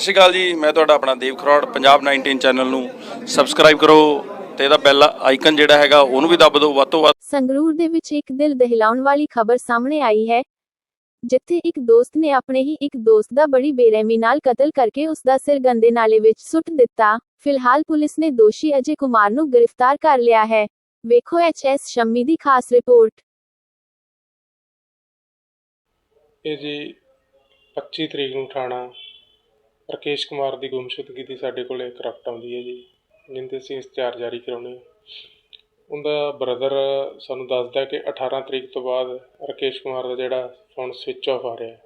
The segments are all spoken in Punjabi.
ਸਤਿ ਸ਼੍ਰੀ ਅਕਾਲ ਜੀ ਮੈਂ ਤੁਹਾਡਾ ਆਪਣਾ ਦੇਵ ਖਰੋੜ ਪੰਜਾਬ 19 ਚੈਨਲ ਨੂੰ ਸਬਸਕ੍ਰਾਈਬ ਕਰੋ ਤੇ ਇਹਦਾ ਬੈਲ ਆਈਕਨ ਜਿਹੜਾ ਹੈਗਾ ਉਹਨੂੰ ਵੀ ਦੱਬ ਦਿਓ ਵੱਧ ਤੋਂ ਵੱਧ। ਸੰਗਰੂਰ ਦੇ ਵਿੱਚ ਇੱਕ ਦਿਲ ਦਹਿਲਾਉਣ ਵਾਲੀ ਖਬਰ ਸਾਹਮਣੇ ਆਈ ਹੈ। ਜਿੱਥੇ ਇੱਕ ਦੋਸਤ ਨੇ ਆਪਣੇ ਹੀ ਇੱਕ ਦੋਸਤ ਦਾ ਬੜੀ ਬੇਰਹਿਮੀ ਨਾਲ ਕਤਲ ਕਰਕੇ ਉਸ ਦਾ ਸਿਰ ਗੰਦੇ ਨਾਲੇ ਵਿੱਚ ਸੁੱਟ ਦਿੱਤਾ। ਫਿਲਹਾਲ ਪੁਲਿਸ ਨੇ ਦੋਸ਼ੀ ਅਜੇ ਕੁਮਾਰ ਨੂੰ ਗ੍ਰਿਫਤਾਰ ਕਰ ਲਿਆ ਹੈ। ਵੇਖੋ ਐਚਐਸ ਸ਼ੰਮੀ ਦੀ ਖਾਸ ਰਿਪੋਰਟ। ਇਹ ਜੀ 25 ਤਰੀਕ ਨੂੰ ਥਾਣਾ ਰਕੇਸ਼ ਕੁਮਾਰ ਦੀ ਗੁੰਮਸ਼ੁਦਗੀ ਦੀ ਸਾਡੇ ਕੋਲ ਇੱਕ ਰਫਟ ਆਉਂਦੀ ਹੈ ਜੀ, ਜਿੰਦੇ ਅਸੀਂ ਇਸ਼ਤਿਹਾਰ ਜਾਰੀ ਕਰਾਉਣੇ ਉਹਦਾ ਬ੍ਰਦਰ ਸਾਨੂੰ ਦੱਸਦਾ ਕਿ 18 ਤਰੀਕ ਤੋਂ ਬਾਅਦ ਰਕੇਸ਼ ਕੁਮਾਰ ਦਾ ਜਿਹੜਾ ਫੋਨ ਸਵਿਚ ਆਫ ਆ ਰਿਹਾ।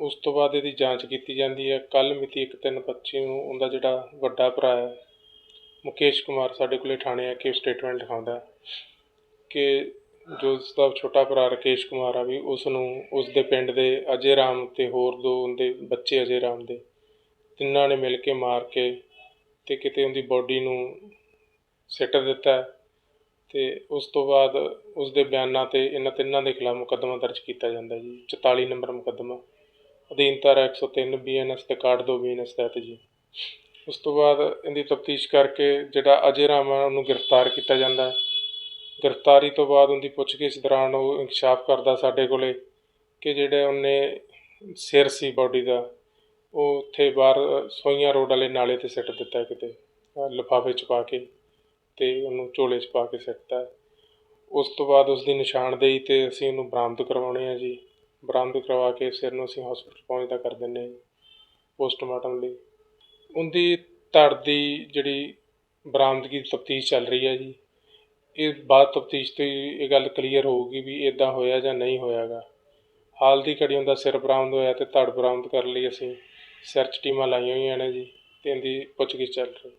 ਉਸ ਤੋਂ ਬਾਅਦ ਇਹਦੀ ਜਾਂਚ ਕੀਤੀ ਜਾਂਦੀ ਹੈ। ਕੱਲ ਮਿਤੀ 1/3/25 ਨੂੰ ਉਹਦਾ ਜਿਹੜਾ ਵੱਡਾ ਭਰਾ ਹੈ, ਮੁਕੇਸ਼ ਕੁਮਾਰ ਸਾਡੇ ਕੋਲੇ ਥਾਣੇ ਆ ਕੇ ਸਟੇਟਮੈਂਟ ਲਿਖਾਉਂਦਾ ਕਿ ਜੋ ਉਸ ਦਾ ਛੋਟਾ ਭਰਾ ਰਾਕੇਸ਼ ਕੁਮਾਰ ਆ ਵੀ ਉਸ ਨੂੰ ਉਸਦੇ ਪਿੰਡ ਦੇ ਅਜੇ ਰਾਮ ਅਤੇ ਹੋਰ ਦੋ ਉਹਦੇ ਬੱਚੇ ਅਜੇ ਰਾਮ ਦੇ, ਤਿੰਨਾਂ ਨੇ ਮਿਲ ਕੇ ਮਾਰ ਕੇ ਅਤੇ ਕਿਤੇ ਉਹਦੀ ਬੋਡੀ ਨੂੰ ਸਿੱਟ ਦਿੱਤਾ ਅਤੇ ਉਸ ਤੋਂ ਬਾਅਦ ਉਸਦੇ ਬਿਆਨਾਂ ਤੇ ਇਹਨਾਂ ਤਿੰਨਾਂ ਦੇ ਖਿਲਾਫ ਮੁਕੱਦਮਾ ਦਰਜ ਕੀਤਾ ਜਾਂਦਾ ਜੀ 44 ਨੰਬਰ ਮੁਕੱਦਮਾ, ਅਧੀਨ ਧਾਰਾ ਇੱਕ ਸੌ ਤਿੰਨ ਬੀ 103 ਬੀਐਨਐਸ ਤੇ ਕਾਰਡ 2 ਬੀਐਨਐਸ ਤਹਿਤ ਜੀ। ਉਸ ਤੋਂ ਬਾਅਦ ਇਹਦੀ ਤਫਤੀਸ਼ ਕਰਕੇ ਜਿਹੜਾ ਅਜੇ ਰਾਮ ਆ, ਉਹਨੂੰ ਗ੍ਰਿਫਤਾਰ ਕੀਤਾ ਜਾਂਦਾ। ਗ੍ਰਿਫਤਾਰੀ ਤੋਂ ਬਾਅਦ ਉਹਦੀ ਪੁੱਛਗਿੱਛ ਦੌਰਾਨ ਉਹ ਇਨਕਸ਼ਾਫ ਕਰਦਾ ਸਾਡੇ ਕੋਲ ਕਿ ਜਿਹੜੇ ਉਹਨੇ ਸਿਰ ਸੀ ਬਾਡੀ ਦਾ, ਉਹ ਉੱਥੇ ਬਾਹਰ ਸੋਈਆਂ ਰੋਡ ਵਾਲੇ ਨਾਲੇ ਤੇ ਸਿੱਟ ਦਿੱਤਾ ਕਿਤੇ ਲਿਫਾਫੇ 'ਚ ਪਾ ਕੇ ਤੇ ਉਹਨੂੰ ਝੋਲੇ 'ਚ ਪਾ ਕੇ ਸਿੱਟਤਾ। ਉਸ ਤੋਂ ਬਾਅਦ ਉਸ ਦੀ ਨਿਸ਼ਾਨਦੇਹੀ ਤੇ ਅਸੀਂ ਉਹਨੂੰ ਬਰਾਮਦ ਕਰਵਾਉਣੇ ਆ ਜੀ। ਬਰਾਮਦ ਕਰਵਾ ਕੇ ਸਿਰ ਨੂੰ ਅਸੀਂ ਹਸਪਤਾਲ ਪਹੁੰਚਦਾ ਕਰ ਦਿੰਦੇ ਹਾਂ ਜੀ ਪੋਸਟਮਾਰਟਮ ਲਈ। ਉਹਦੀ ਧੜ ਦੀ ਜਿਹੜੀ ਬਰਾਮਦਗੀ ਤਫਤੀਸ਼ ਚੱਲ ਰਹੀ ਹੈ ਜੀ। ਇਹ ਬਾਅਦ ਤਫਤੀਸ਼ ਤੋਂ ਹੀ ਇਹ ਗੱਲ ਕਲੀਅਰ ਹੋਊਗੀ ਵੀ ਇਦਾਂ ਹੋਇਆ ਜਾਂ ਨਹੀਂ ਹੋਇਆਗਾ। ਹਾਲ ਦੀ ਘੜੀ ਉਹਦਾ ਸਿਰ ਬਰਾਮਦ ਹੋਇਆ ਤੇ ਧੜ ਬਰਾਮਦ ਕਰਨ ਲਈ ਅਸੀਂ। ਸਰਚ ਟੀਮਾਂ ਲਾਈਆਂ ਹੋਈਆਂ ਨੇ ਜੀ ਤੇ ਇਹਦੀ ਪੁੱਛਗਿੱਛ ਚੱਲ ਰਹੀ।